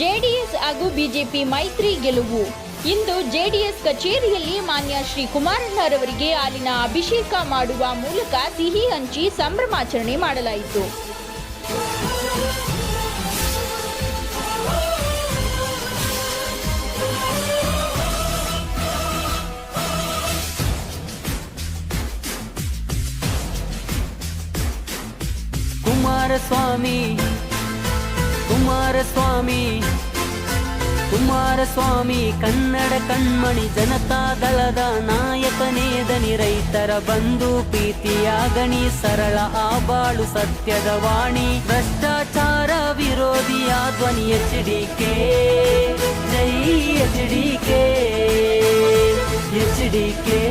JDS ಹಾಗೂ BJP ಮೈತ್ರಿ ಗೆಲುವು. ಇಂದು ಜೆಡಿಎಸ್ ಕಚೇರಿಯಲ್ಲಿ ಮಾನ್ಯ ಶ್ರೀ ಕುಮಾರಣ್ಣರವರಿಗೆ ಅಲ್ಲಿನ ಅಭಿಷೇಕ ಮಾಡುವ ಮೂಲಕ ಸಿಹಿ ಹಂಚಿ ಸಂಭ್ರಮಾಚರಣೆ ಮಾಡಲಾಯಿತು. ಕುಮಾರಸ್ವಾಮಿ ಕುಮಾರಸ್ವಾಮಿ. ಕುಮಾರಸ್ವಾಮಿ ಕನ್ನಡ ಕಣ್ಮಣಿ ಜನತಾದಳದ ನಾಯಕನೇ ದನಿ ರೈತರ ಬಂಧು ಪ್ರೀತಿಯಾಗಣಿ ಸರಳ ಆಬಾಳು ಸತ್ಯದ ವಾಣಿ. ಭ್ರಷ್ಟಾಚಾರ ವಿರೋಧಿಯ ಧ್ವನಿ ಎಚ್ ಡಿ ಕೆ ಜೈ H D K H D K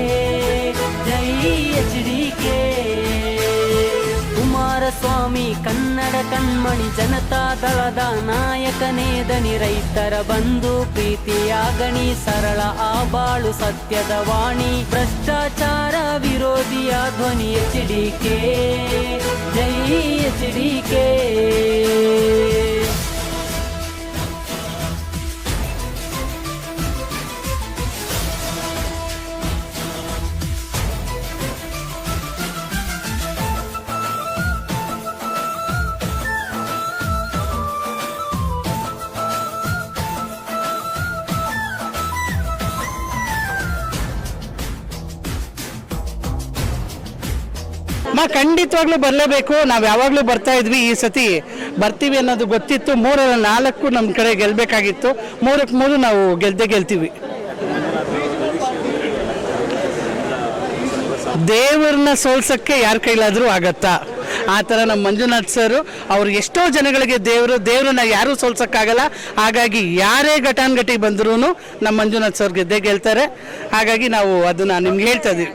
ಜೈ H D K Kumaraswamy, Kannada ಕಣ್ಮಣಿ ಜನತಾದಳದ ನಾಯಕನೇ ದನಿ ರೈತರ ಬಂಧು ಪ್ರೀತಿಯ ಗಣಿ ಸರಳ ಆಬಾಳು, ಸತ್ಯದ ವಾಣಿ, ಭ್ರಷ್ಟಾಚಾರ ವಿರೋಧಿಯ ಧ್ವನಿ ಎಚ್ ಜೈ ಎಚ್ ಮಾ ಖಂಡಿತವಾಗ್ಲೂ ಬರಲೇಬೇಕು. ನಾವು ಯಾವಾಗಲೂ ಬರ್ತಾ ಇದ್ವಿ ಈ ಸತಿ. ಬರ್ತೀವಿ ಅನ್ನೋದು ಗೊತ್ತಿತ್ತು. ಮೂರರ ನಾಲ್ಕು ನಮ್ಮ ಕಡೆ ಗೆಲ್ಲಬೇಕಾಗಿತ್ತು ಮೂರಕ್ಕೆ ಮೂರು ನಾವು ಗೆಲ್ದೆ ಗೆಲ್ತೀವಿ. ದೇವ್ರನ್ನ ಸೋಲ್ಸಕ್ಕೆ ಯಾರ ಕೈಲಾದರೂ ಆಗತ್ತಾ? ಆ ಥರ ನಮ್ಮ ಮಂಜುನಾಥ್ ಸರ್, ಅವ್ರು ಎಷ್ಟೋ ಜನಗಳಿಗೆ ದೇವರು, ದೇವ್ರನ್ನ ಯಾರೂ ಸೋಲ್ಸೋಕ್ಕಾಗಲ್ಲ. ಹಾಗಾಗಿ ಯಾರೇ ಘಟಾನ್ಘಟಿ ಬಂದ್ರೂ ನಮ್ಮ ಮಂಜುನಾಥ್ ಸರ್ ಗೆದ್ದೇ ಗೆಲ್ತಾರೆ. ಹಾಗಾಗಿ ನಾವು ಅದನ್ನ ನಿಮ್ಗೆ ಹೇಳ್ತಾ ಇದೀವಿ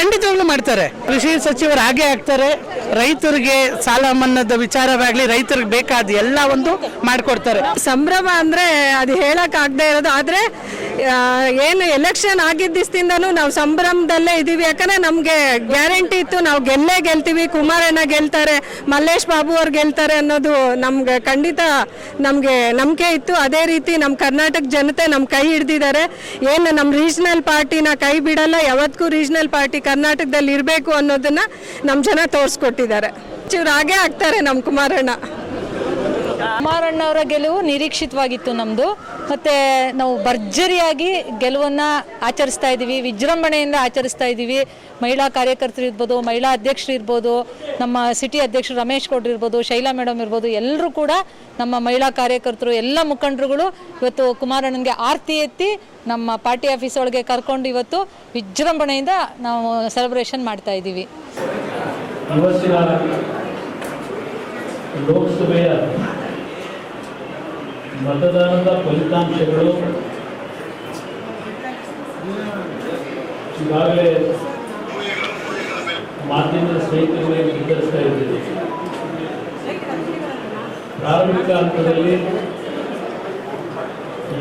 ಖಂಡಿತವಾಗ್ಲೂ ಮಾಡ್ತಾರೆ. ಕೃಷಿ ಸಚಿವರು ಹಾಗೆ ಆಗ್ತಾರೆ. ರೈತರಿಗೆ ಸಾಲ ಮನ್ನದ ವಿಚಾರವಾಗ್ಲಿ ರೈತರಿಗೆ ಬೇಕಾದ ಎಲ್ಲ ಒಂದು ಮಾಡಿಕೊಡ್ತಾರೆ. ಸಂಭ್ರಮ ಅಂದ್ರೆ ಅದು ಹೇಳಕ್ ಆಗದೆ ಇರೋದು. ಆದ್ರೆ ಏನು ಎಲೆಕ್ಷನ್ ಆಗಿದ್ದ ನಾವು ಸಂಭ್ರಮದಲ್ಲೇ ಇದೀವಿ. ಯಾಕಂದ್ರೆ ನಮ್ಗೆ ಗ್ಯಾರಂಟಿ ಇತ್ತು. ನಾವು ಗೆಲ್ಲೇ ಗೆಲ್ತೀವಿ. ಕುಮಾರಣ್ಣ ಗೆಲ್ತಾರೆ. ಮಲ್ಲೇಶ್ ಬಾಬು ಅವ್ರು ಗೆಲ್ತಾರೆ ಅನ್ನೋದು ನಮ್ಗೆ ಖಂಡಿತ ನಮ್ಗೆ ನಂಬಿಕೆ ಇತ್ತು. ಅದೇ ರೀತಿ ನಮ್ಮ ಕರ್ನಾಟಕ ಜನತೆ ನಮ್ಮ ಕೈ ಹಿಡ್ದಿದ್ದಾರೆ. ಏನು ನಮ್ಮ ರೀಜನಲ್ ಪಾರ್ಟಿನ ಕೈ ಬಿಡಲ್ಲ. ಯಾವತ್ತಿಗೂ ರೀಜನಲ್ ಪಾರ್ಟಿ ಕರ್ನಾಟಕದಲ್ಲಿ ಇರಬೇಕು ಅನ್ನೋದನ್ನ ನಮ್ಮ ಜನ ತೋರಿಸ್ಕೊಟ್ಟಿದ್ದಾರೆ. ಇವ್ರು ಹಾಗೆ ಆಗ್ತಾರೆ ನಮ್ಮ ಕುಮಾರಣ್ಣ. ಕುಮಾರಣ್ಣ ಅವರ ಗೆಲುವು ನಿರೀಕ್ಷಿತವಾಗಿತ್ತು ನಮ್ದು. ಮತ್ತೆ ನಾವು ಭರ್ಜರಿಯಾಗಿ ಗೆಲುವನ್ನ ಆಚರಿಸ್ತಾ ಇದ್ದೀವಿ, ವಿಜೃಂಭಣೆಯಿಂದ ಆಚರಿಸ್ತಾ ಇದ್ದೀವಿ. ಮಹಿಳಾ ಕಾರ್ಯಕರ್ತರು ಇರ್ಬೋದು, ಮಹಿಳಾ ಅಧ್ಯಕ್ಷರು ಇರ್ಬೋದು, ನಮ್ಮ ಸಿಟಿ ಅಧ್ಯಕ್ಷರು ರಮೇಶ್ ಗೌಡ್ರು ಇರ್ಬೋದು, ಶೈಲಾ ಮೇಡಮ್ ಇರ್ಬೋದು, ಎಲ್ಲರೂ ಕೂಡ ನಮ್ಮ ಮಹಿಳಾ ಕಾರ್ಯಕರ್ತರು, ಎಲ್ಲ ಮುಖಂಡರುಗಳು ಇವತ್ತು ಕುಮಾರಣ್ಣನಿಗೆ ಆರತಿ ಎತ್ತಿ ನಮ್ಮ ಪಾರ್ಟಿ ಆಫೀಸ್ ಒಳಗೆ ಕರ್ಕೊಂಡು ಇವತ್ತು ವಿಜೃಂಭಣೆಯಿಂದ ನಾವು ಸೆಲೆಬ್ರೇಷನ್ ಮಾಡ್ತಾ ಇದ್ದೀವಿ. ಇವತ್ತಿನ ಲೋಕಸಭೆಯ ಮತದಾನದ ಫಲಿತಾಂಶಗಳು ಈಗಾಗಲೇ ಮಾಧ್ಯಮದ ಸ್ನೇಹಿತರಿಗೆ ವಿತರಿಸ್ತಾ ಇದ್ದೀವಿ. ಪ್ರಾರಂಭಿಕ ಹಂತದಲ್ಲಿ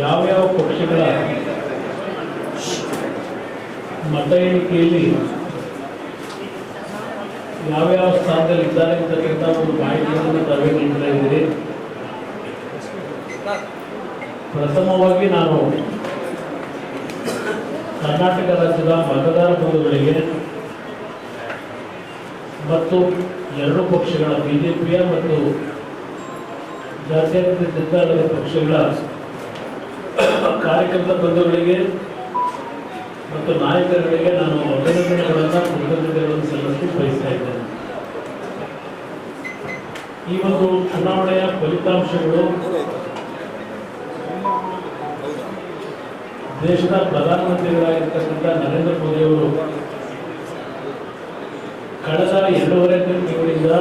ಯಾವ್ಯಾವ ಪಕ್ಷಗಳ ಮತ ಎಣಿಕೆಯಲ್ಲಿ ಯಾವ್ಯಾವ ಸ್ಥಾನದಲ್ಲಿ ಇದ್ದಾರೆ ಅಂತಕ್ಕಂಥ ಒಂದು ಮಾಹಿತಿಯನ್ನು ತಾವೇ ನೀಡ್ತಾ ಇದ್ದೀರಿ. ಪ್ರಥಮವಾಗಿ ನಾನು ಕರ್ನಾಟಕ ರಾಜ್ಯದ ಮತದಾರ ಬಂಧುಗಳಿಗೆ ಮತ್ತು ಎರಡು ಪಕ್ಷಗಳ ಬಿಜೆಪಿಯ ಮತ್ತು ಜಾತ್ಯತೀತ ಜನತಾದಳ ಪಕ್ಷಗಳ ಕಾರ್ಯಕರ್ತ ಬಂಧುಗಳಿಗೆ ಮತ್ತು ನಾಯಕರುಗಳಿಗೆ ನಾನು ಅಭಿನಂದನೆಗಳನ್ನು ಕೃತಜ್ಞತೆಗಳನ್ನು ಸಲ್ಲಿಸಿ ಬಯಸ್ತಾ ಇದ್ದೇನೆ. ಈ ಒಂದು ಚುನಾವಣೆಯ ಫಲಿತಾಂಶಗಳು ದೇಶದ ಪ್ರಧಾನಮಂತ್ರಿಗಳಾಗಿರ್ತಕ್ಕಂಥ ನರೇಂದ್ರ ಮೋದಿ ಅವರು ಕಳೆದ ಎರಡೂವರೆ ತಿಂಗಳಿಂದ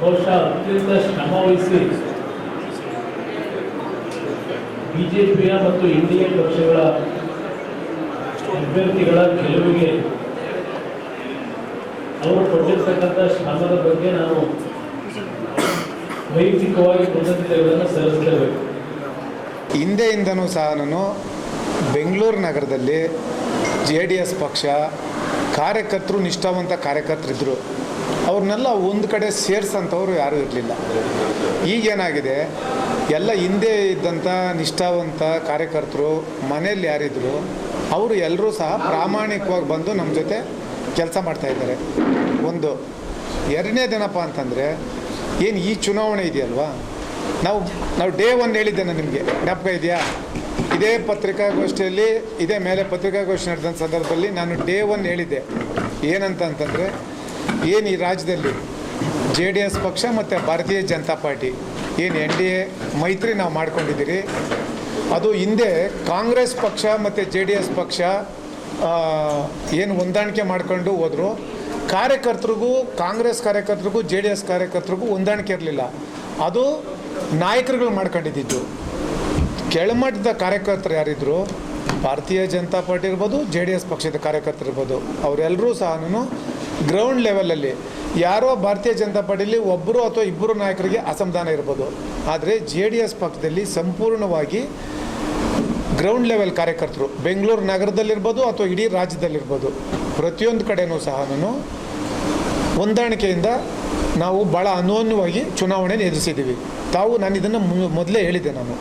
ಬಹುಶಃ ಅತ್ಯಂತ ಶ್ರಮ ವಹಿಸಿ ಬಿಜೆಪಿಯ ಮತ್ತು ಇಂಡಿಯಾ ಪಕ್ಷಗಳ ಅಭ್ಯರ್ಥಿಗಳ ಗೆಲುವಿಗೆ ಅವರು ಕೊಟ್ಟಿರ್ತಕ್ಕಂಥ ಶ್ರಮದ ಬಗ್ಗೆ ನಾವು ವೈಯಕ್ತಿಕವಾಗಿ ಸಲ್ಲಿಸಲೇಬೇಕು ಹಿಂದೆಯಿಂದನೂ ಸಹ ನಾನು ಬೆಂಗಳೂರು ನಗರದಲ್ಲಿ ಜೆ ಡಿ ಎಸ್ ಪಕ್ಷ ಕಾರ್ಯಕರ್ತರು, ನಿಷ್ಠಾವಂತ ಕಾರ್ಯಕರ್ತರಿದ್ದರು ಅವ್ರನ್ನೆಲ್ಲ ಒಂದು ಕಡೆ ಸೇರ್ಸಂಥವ್ರು ಯಾರೂ ಇರಲಿಲ್ಲ. ಈಗೇನಾಗಿದೆ ಎಲ್ಲ ಹಿಂದೆ ಇದ್ದಂಥ ನಿಷ್ಠಾವಂತ ಕಾರ್ಯಕರ್ತರು, ಮನೆಯಲ್ಲಿ ಯಾರಿದ್ರು ಅವರು ಎಲ್ಲರೂ ಸಹ ಪ್ರಾಮಾಣಿಕವಾಗಿ ಬಂದು ನಮ್ಮ ಜೊತೆ ಕೆಲಸ ಮಾಡ್ತಾಯಿದ್ದಾರೆ ಒಂದು ಎರಡನೇದೇನಪ್ಪ ಅಂತಂದರೆ ಏನು ಈ ಚುನಾವಣೆ ಇದೆಯಲ್ವಾ? ನಾವು ನಾವು ಡೇ ಒನ್ ಹೇಳಿದ್ದೆ ನಾನು ನಿಮಗೆ. ಜ್ಞಾಪಕ ಇದೆಯಾ? ಇದೇ ಪತ್ರಿಕಾಗೋಷ್ಠಿಯಲ್ಲಿ, ಇದೇ ಮೇಲೆ ಪತ್ರಿಕಾಗೋಷ್ಠಿ ನಡೆದ ಸಂದರ್ಭದಲ್ಲಿ ನಾನು ಡೇ ಒನ್ ಹೇಳಿದ್ದೆ. ಏನಂತ ಅಂತಂದರೆ, ಏನು ಈ ರಾಜ್ಯದಲ್ಲಿ ಜೆ ಡಿ ಎಸ್ ಪಕ್ಷ ಮತ್ತು ಭಾರತೀಯ ಜನತಾ ಪಾರ್ಟಿ, ಏನು ಎನ್ ಡಿ ಎ ಮೈತ್ರಿ ನಾವು ಮಾಡ್ಕೊಂಡಿದ್ದೀರಿ, ಅದು ಹಿಂದೆ ಕಾಂಗ್ರೆಸ್ ಪಕ್ಷ ಮತ್ತು ಜೆ ಡಿ ಎಸ್ ಪಕ್ಷ ಏನು ಹೊಂದಾಣಿಕೆ ಮಾಡ್ಕೊಂಡು ಹೋದರು ಕಾರ್ಯಕರ್ತರಿಗೂ, ಕಾಂಗ್ರೆಸ್ ಕಾರ್ಯಕರ್ತರಿಗೂ, ಜೆ ಡಿ ಎಸ್ ಕಾರ್ಯಕರ್ತರಿಗೂ ಹೊಂದಾಣಿಕೆ ಇರಲಿಲ್ಲ. ಅದು ನಾಯಕರುಗಳು ಮಾಡ್ಕೊಂಡಿದ್ದು. ಕೆಳಮಟ್ಟದ ಕಾರ್ಯಕರ್ತರು ಯಾರಿದ್ರು, ಭಾರತೀಯ ಜನತಾ ಪಾರ್ಟಿ ಇರ್ಬೋದು, ಜೆ ಡಿ ಎಸ್ ಪಕ್ಷದ ಕಾರ್ಯಕರ್ತರು ಇರ್ಬೋದು ಅವರೆಲ್ಲರೂ ಸಹ ಗ್ರೌಂಡ್ ಲೆವೆಲಲ್ಲಿ ಯಾರೋ ಭಾರತೀಯ ಜನತಾ ಪಾರ್ಟಿಯಲ್ಲಿ ಒಬ್ಬರು ಅಥವಾ ಇಬ್ಬರು ನಾಯಕರಿಗೆ ಅಸಮಾಧಾನ ಇರ್ಬೋದು. ಆದರೆ ಜೆ ಡಿ ಎಸ್ ಪಕ್ಷದಲ್ಲಿ ಸಂಪೂರ್ಣವಾಗಿ ಗ್ರೌಂಡ್ ಲೆವೆಲ್ ಕಾರ್ಯಕರ್ತರು, ಬೆಂಗಳೂರು ನಗರದಲ್ಲಿರ್ಬೋದು ಅಥವಾ ಇಡೀ ರಾಜ್ಯದಲ್ಲಿರ್ಬೋದು, ಪ್ರತಿಯೊಂದು ಕಡೆಯೂ ಸಹ ಹೊಂದಾಣಿಕೆಯಿಂದ ನಾವು ಭಾಳ ಅನ್ಯೋನ್ಯವಾಗಿ ಚುನಾವಣೆಯನ್ನು ಎದುರಿಸಿದ್ದೀವಿ. ತಾವು ನಾನು ಇದನ್ನು ಮೊದಲೇ ಹೇಳಿದ್ದೆ ನಾನು.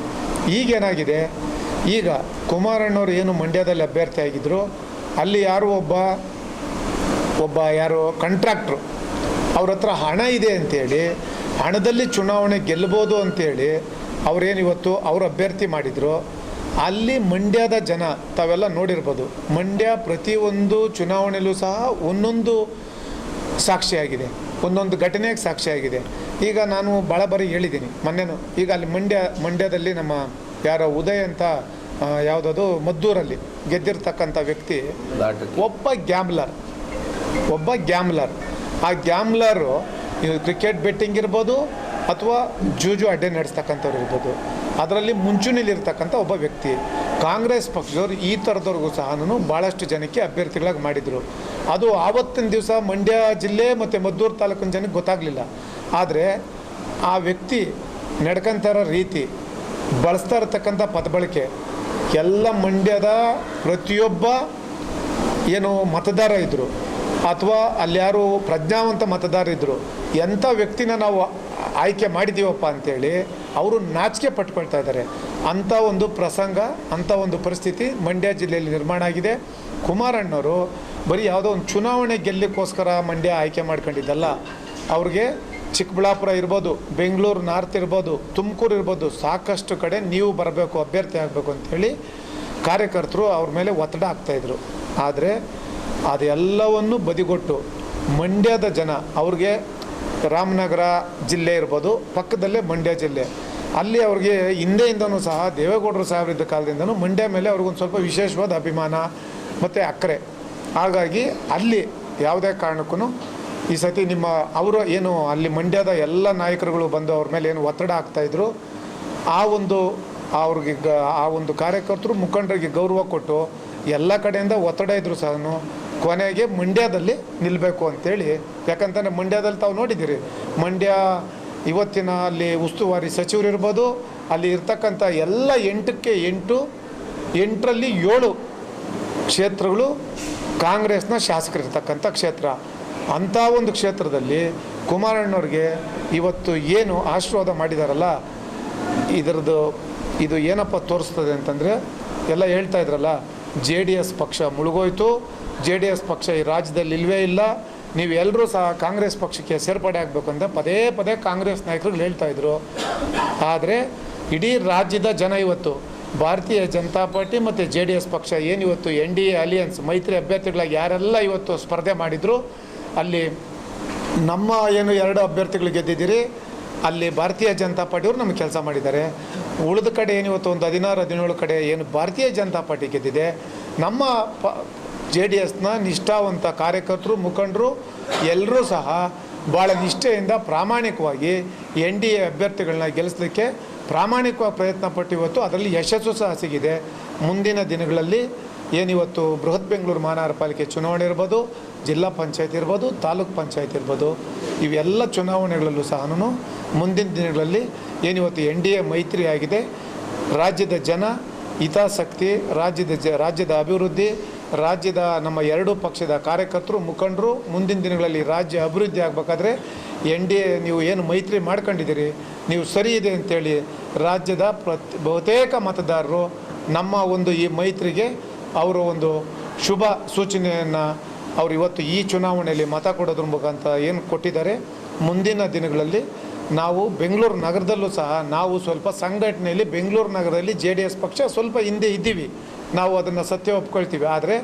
ಈಗೇನಾಗಿದೆ ಈಗ ಕುಮಾರಣ್ಣವರು ಏನು ಮಂಡ್ಯದಲ್ಲಿ ಅಭ್ಯರ್ಥಿ ಆಗಿದ್ದರು ಅಲ್ಲಿ ಯಾರು ಒಬ್ಬ ಒಬ್ಬ ಯಾರು ಕಾಂಟ್ರಾಕ್ಟ್ರು ಅವ್ರ ಹತ್ರ ಹಣ ಇದೆ ಅಂತೇಳಿ, ಹಣದಲ್ಲಿ ಚುನಾವಣೆ ಗೆಲ್ಲಬೋದು ಅಂತೇಳಿ ಅವ್ರೇನು ಇವತ್ತು ಅವರು ಅಭ್ಯರ್ಥಿ ಮಾಡಿದರು, ಅಲ್ಲಿ ಮಂಡ್ಯದ ಜನ ತಾವೆಲ್ಲ ನೋಡಿರ್ಬೋದು. ಮಂಡ್ಯ ಪ್ರತಿಯೊಂದು ಚುನಾವಣೆಯಲ್ಲೂ ಸಹ ಒಂದೊಂದು ಸಾಕ್ಷಿಯಾಗಿದೆ. ಒಂದೊಂದು ಘಟನೆಗೆ ಸಾಕ್ಷಿಯಾಗಿದೆ. ಈಗ ನಾನು ಭಾಳ ಬಾರಿ ಹೇಳಿದ್ದೀನಿ. ಮೊನ್ನೆನು ಈಗ ಅಲ್ಲಿ ಮಂಡ್ಯ ಮಂಡ್ಯದಲ್ಲಿ ನಮ್ಮ ಯಾರೋ ಉದಯ್ ಅಂತ ಯಾವುದಾದ್ರು ಯಾವುದದು ಮದ್ದೂರಲ್ಲಿ ಗೆದ್ದಿರ್ತಕ್ಕಂಥ ವ್ಯಕ್ತಿ ಒಬ್ಬ ಗ್ಯಾಮ್ಲರ್ ಒಬ್ಬ ಗ್ಯಾಮ್ಲರ್. ಆ ಗ್ಯಾಮ್ಲರು ಕ್ರಿಕೆಟ್ ಬೆಟ್ಟಿಂಗ್ ಇರ್ಬೋದು ಅಥವಾ ಜೂಜು ಅಡ್ಡೆ ನಡೆಸ್ತಕ್ಕಂಥವ್ರು ಇರ್ಬೋದು. ಅದರಲ್ಲಿ ಮುಂಚೂಣಿಲಿರ್ತಕ್ಕಂಥ ಒಬ್ಬ ವ್ಯಕ್ತಿ. ಕಾಂಗ್ರೆಸ್ ಪಕ್ಷದವರು ಈ ಥರದವ್ರಿಗೂ ಸಹ ಭಾಳಷ್ಟು ಜನಕ್ಕೆ ಅಭ್ಯರ್ಥಿಗಳಾಗಿ ಮಾಡಿದರು. ಅದು ಆವತ್ತಿನ ದಿವಸ ಮಂಡ್ಯ ಜಿಲ್ಲೆ ಮತ್ತು ಮದ್ದೂರು ತಾಲೂಕಿನ ಜನಕ್ಕೆ ಗೊತ್ತಾಗಲಿಲ್ಲ. ಆದರೆ ಆ ವ್ಯಕ್ತಿ ನಡ್ಕೊಂತಾರ ರೀತಿ ಬಳಸ್ತಾ ಇರತಕ್ಕಂಥ ಪದಬಳಕೆ ಎಲ್ಲ ಮಂಡ್ಯದ ಪ್ರತಿಯೊಬ್ಬ ಏನು ಮತದಾರ ಇದ್ದರು ಅಥವಾ ಅಲ್ಲಿ ಯಾರು ಪ್ರಜ್ಞಾವಂತ ಮತದಾರ ಇದ್ದರು ಎಂಥ ವ್ಯಕ್ತಿನ ನಾವು ಆಯ್ಕೆ ಮಾಡಿದ್ದೀವಪ್ಪ ಅಂತೇಳಿ ಅವರು ನಾಚಿಕೆ ಪಟ್ಕೊಳ್ತಾ ಇದ್ದಾರೆ. ಅಂಥ ಒಂದು ಪ್ರಸಂಗ, ಅಂಥ ಒಂದು ಪರಿಸ್ಥಿತಿ ಮಂಡ್ಯ ಜಿಲ್ಲೆಯಲ್ಲಿ ನಿರ್ಮಾಣ ಆಗಿದೆ. ಕುಮಾರಣ್ಣವರು ಬರೀ ಯಾವುದೋ ಒಂದು ಚುನಾವಣೆ ಗೆಲ್ಲಕ್ಕೋಸ್ಕರ ಮಂಡ್ಯ ಆಯ್ಕೆ ಮಾಡ್ಕೊಂಡಿದ್ದಲ್ಲ, ಅವ್ರಿಗೆ ಚಿಕ್ಕಬಳ್ಳಾಪುರ ಇರ್ಬೋದು, ಬೆಂಗಳೂರು ನಾರ್ತ್ ಇರ್ಬೋದು, ತುಮಕೂರು ಇರ್ಬೋದು, ಸಾಕಷ್ಟು ಕಡೆ ನೀವು ಬರಬೇಕು, ಅಭ್ಯರ್ಥಿ ಆಗಬೇಕು ಅಂಥೇಳಿ ಕಾರ್ಯಕರ್ತರು ಅವ್ರ ಮೇಲೆ ಒತ್ತಡ ಆಗ್ತಾಯಿದ್ರು ಆದರೆ ಅದೆಲ್ಲವನ್ನು ಬದಿಗೊಟ್ಟು ಮಂಡ್ಯದ ಜನ, ಅವ್ರಿಗೆ ರಾಮನಗರ ಜಿಲ್ಲೆ ಇರ್ಬೋದು, ಪಕ್ಕದಲ್ಲೇ ಮಂಡ್ಯ ಜಿಲ್ಲೆ, ಅಲ್ಲಿ ಅವ್ರಿಗೆ ಹಿಂದೆಯಿಂದನೂ ಸಹ ದೇವೇಗೌಡರು ಸಾಹೇಬರಿದ್ದ ಕಾಲದಿಂದನೂ ಮಂಡ್ಯ ಮೇಲೆ ಅವ್ರಿಗೊಂದು ಸ್ವಲ್ಪ ವಿಶೇಷವಾದ ಅಭಿಮಾನ ಮತ್ತು ಅಕ್ಕರೆ. ಹಾಗಾಗಿ ಅಲ್ಲಿ ಯಾವುದೇ ಕಾರಣಕ್ಕೂ ಈ ಸತಿ ನಿಮ್ಮ ಅವರು ಏನು ಅಲ್ಲಿ ಮಂಡ್ಯದ ಎಲ್ಲ ನಾಯಕರುಗಳು ಬಂದು ಅವ್ರ ಮೇಲೆ ಏನು ಒತ್ತಡ ಆಗ್ತಾಯಿದ್ರು ಆ ಒಂದು ಅವ್ರಿಗೆ ಗ, ಆ ಒಂದು ಕಾರ್ಯಕರ್ತರು ಮುಖಂಡರಿಗೆ ಗೌರವ ಕೊಟ್ಟು ಎಲ್ಲ ಕಡೆಯಿಂದ ಒತ್ತಡ ಇದ್ರು ಸಹ ಕೊನೆಗೆ ಮಂಡ್ಯದಲ್ಲಿ ನಿಲ್ಲಬೇಕು ಅಂತೇಳಿ. ಯಾಕಂತಂದರೆ ಮಂಡ್ಯದಲ್ಲಿ ತಾವು ನೋಡಿದ್ದೀರಿ, ಮಂಡ್ಯ ಇವತ್ತಿನ ಅಲ್ಲಿ ಉಸ್ತುವಾರಿ ಸಚಿವರು ಇರ್ಬೋದು, ಅಲ್ಲಿ ಇರ್ತಕ್ಕಂಥ ಎಲ್ಲ ಎಂಟಕ್ಕೆ ಎಂಟು, ಎಂಟರಲ್ಲಿ ಏಳು ಕ್ಷೇತ್ರಗಳು ಕಾಂಗ್ರೆಸ್ನ ಶಾಸಕರಿರ್ತಕ್ಕಂಥ ಕ್ಷೇತ್ರ. ಅಂಥ ಒಂದು ಕ್ಷೇತ್ರದಲ್ಲಿ ಕುಮಾರಣ್ಣವ್ರಿಗೆ ಇವತ್ತು ಏನು ಆಶೀರ್ವಾದ ಮಾಡಿದಾರಲ್ಲ, ಇದರದ್ದು ಇದು ಏನಪ್ಪ ತೋರಿಸ್ತದೆ ಅಂತಂದರೆ ಎಲ್ಲ ಹೇಳ್ತಾ ಇದ್ರಲ್ಲ, ಜೆ ಡಿ ಎಸ್ ಪಕ್ಷ ಮುಳುಗೋಯ್ತು, ಜೆ ಡಿ ಎಸ್ ಪಕ್ಷ ಈ ರಾಜ್ಯದಲ್ಲಿ ಇಲ್ವೇ ಇಲ್ಲ ನೀವೆಲ್ಲರೂ ಸಹ ಕಾಂಗ್ರೆಸ್ ಪಕ್ಷಕ್ಕೆ ಸೇರ್ಪಡೆ ಆಗಬೇಕು ಅಂತ ಪದೇ ಪದೇ ಕಾಂಗ್ರೆಸ್ ನಾಯಕರುಗಳು ಹೇಳ್ತಾ ಇದ್ರು. ಆದರೆ ಇಡೀ ರಾಜ್ಯದ ಜನ ಇವತ್ತು ಭಾರತೀಯ ಜನತಾ ಪಾರ್ಟಿ ಮತ್ತು ಜೆ ಡಿ ಎಸ್ ಪಕ್ಷ ಏನು ಇವತ್ತು ಎನ್ ಡಿ ಎ ಅಲಿಯನ್ಸ್ ಮೈತ್ರಿ ಅಭ್ಯರ್ಥಿಗಳಾಗಿ ಯಾರೆಲ್ಲ ಇವತ್ತು ಸ್ಪರ್ಧೆ ಮಾಡಿದ್ರು, ಅಲ್ಲಿ ನಮ್ಮ ಏನು ಎರಡು ಅಭ್ಯರ್ಥಿಗಳು ಗೆದ್ದಿದ್ದೀರಿ, ಅಲ್ಲಿ ಭಾರತೀಯ ಜನತಾ ಪಾರ್ಟಿಯವರು ನಮಗೆ ಕೆಲಸ ಮಾಡಿದ್ದಾರೆ. ಉಳಿದ ಕಡೆ ಏನು ಇವತ್ತು ಒಂದು ಹದಿನಾರು, ಹದಿನೇಳು ಕಡೆ ಏನು ಭಾರತೀಯ ಜನತಾ ಪಾರ್ಟಿ ಗೆದ್ದಿದೆ. ನಮ್ಮ ಪ, ಜೆ ಡಿ ಎಸ್ನ ನಿಷ್ಠಾವಂತ ಕಾರ್ಯಕರ್ತರು, ಮುಖಂಡರು ಎಲ್ಲರೂ ಸಹ ಭಾಳ ನಿಷ್ಠೆಯಿಂದ ಪ್ರಾಮಾಣಿಕವಾಗಿ ಎನ್ ಡಿ ಎ ಅಭ್ಯರ್ಥಿಗಳನ್ನ ಗೆಲ್ಲಿಸಲಿಕ್ಕೆ ಪ್ರಾಮಾಣಿಕವಾಗಿ ಪ್ರಯತ್ನ ಪಟ್ಟು ಇವತ್ತು ಅದರಲ್ಲಿ ಯಶಸ್ಸು ಸಹ ಸಿಗಿದೆ. ಮುಂದಿನ ದಿನಗಳಲ್ಲಿ ಏನಿವತ್ತು ಬೃಹತ್ ಬೆಂಗಳೂರು ಮಹಾನಗರ ಪಾಲಿಕೆ ಚುನಾವಣೆ ಇರ್ಬೋದು, ಜಿಲ್ಲಾ ಪಂಚಾಯತ್ ಇರ್ಬೋದು, ತಾಲೂಕ್ ಪಂಚಾಯತ್ ಇರ್ಬೋದು, ಇವೆಲ್ಲ ಚುನಾವಣೆಗಳಲ್ಲೂ ಸಹ ಮುಂದಿನ ದಿನಗಳಲ್ಲಿ ಏನಿವತ್ತು ಎನ್ ಡಿ ಎ ಮೈತ್ರಿ ಆಗಿದೆ. ರಾಜ್ಯದ ಜನ, ಹಿತಾಸಕ್ತಿ, ರಾಜ್ಯದ ಜ, ರಾಜ್ಯದ ಅಭಿವೃದ್ಧಿ, ರಾಜ್ಯದ ನಮ್ಮ ಎರಡೂ ಪಕ್ಷದ ಕಾರ್ಯಕರ್ತರು, ಮುಖಂಡರು ಮುಂದಿನ ದಿನಗಳಲ್ಲಿ ರಾಜ್ಯ ಅಭಿವೃದ್ಧಿ ಆಗಬೇಕಾದ್ರೆ ಎನ್ ಡಿ ಎ ನೀವು ಏನು ಮೈತ್ರಿ ಮಾಡ್ಕೊಂಡಿದ್ದೀರಿ ನೀವು ಸರಿ ಇದೆ ಅಂತೇಳಿ ರಾಜ್ಯದ ಪ್ರತಿ ಬಹುತೇಕ ಮತದಾರರು ನಮ್ಮ ಒಂದು ಈ ಮೈತ್ರಿಗೆ ಅವರ ಒಂದು ಶುಭ ಸೂಚನೆಯನ್ನು ಅವರು ಇವತ್ತು ಈ ಚುನಾವಣೆಯಲ್ಲಿ ಮತ ಕೊಡೋದ್ರ ಮುಖಾಂತರ ಏನು ಕೊಟ್ಟಿದ್ದಾರೆ, ಮುಂದಿನ ದಿನಗಳಲ್ಲಿ ನಾವು ಬೆಂಗಳೂರು ನಗರದಲ್ಲೂ ಸಹ ನಾವು ಸ್ವಲ್ಪ ಸಂಘಟನೆಯಲ್ಲಿ ಬೆಂಗಳೂರು ನಗರದಲ್ಲಿ ಜೆ ಡಿ ಎಸ್ ಪಕ್ಷ ಸ್ವಲ್ಪ ಹಿಂದೆ ಇದ್ದೀವಿ. ನಾವು ಅದನ್ನು ಸತ್ಯ ಒಪ್ಕೊಳ್ತೀವಿ. ಆದರೆ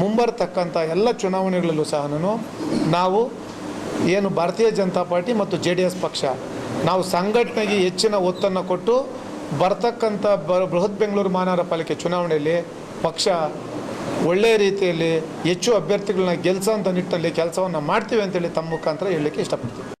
ಮುಂಬರ್ತಕ್ಕಂಥ ಎಲ್ಲ ಚುನಾವಣೆಗಳಲ್ಲೂ ಸಹ ನಾವು ಏನು ಭಾರತೀಯ ಜನತಾ ಪಾರ್ಟಿ ಮತ್ತು ಜೆ ಡಿ ಎಸ್ ಪಕ್ಷ ನಾವು ಸಂಘಟನೆಗೆ ಹೆಚ್ಚಿನ ಒತ್ತನ್ನು ಕೊಟ್ಟು ಬರ್ತಕ್ಕಂಥ ಬೃಹತ್ ಬೆಂಗಳೂರು ಮಹಾನಗರ ಪಾಲಿಕೆ ಚುನಾವಣೆಯಲ್ಲಿ ಪಕ್ಷ ಒಳ್ಳೆಯ ರೀತಿಯಲ್ಲಿ ಹೆಚ್ಚು ಅಭ್ಯರ್ಥಿಗಳನ್ನ ಅಂತ ನಿಟ್ಟಿನಲ್ಲಿ ಕೆಲಸವನ್ನು ಮಾಡ್ತೀವಿ ಅಂತೇಳಿ ತಮ್ಮ ಮುಖಾಂತರ ಹೇಳಲಿಕ್ಕೆ ಇಷ್ಟಪಡ್ತೀವಿ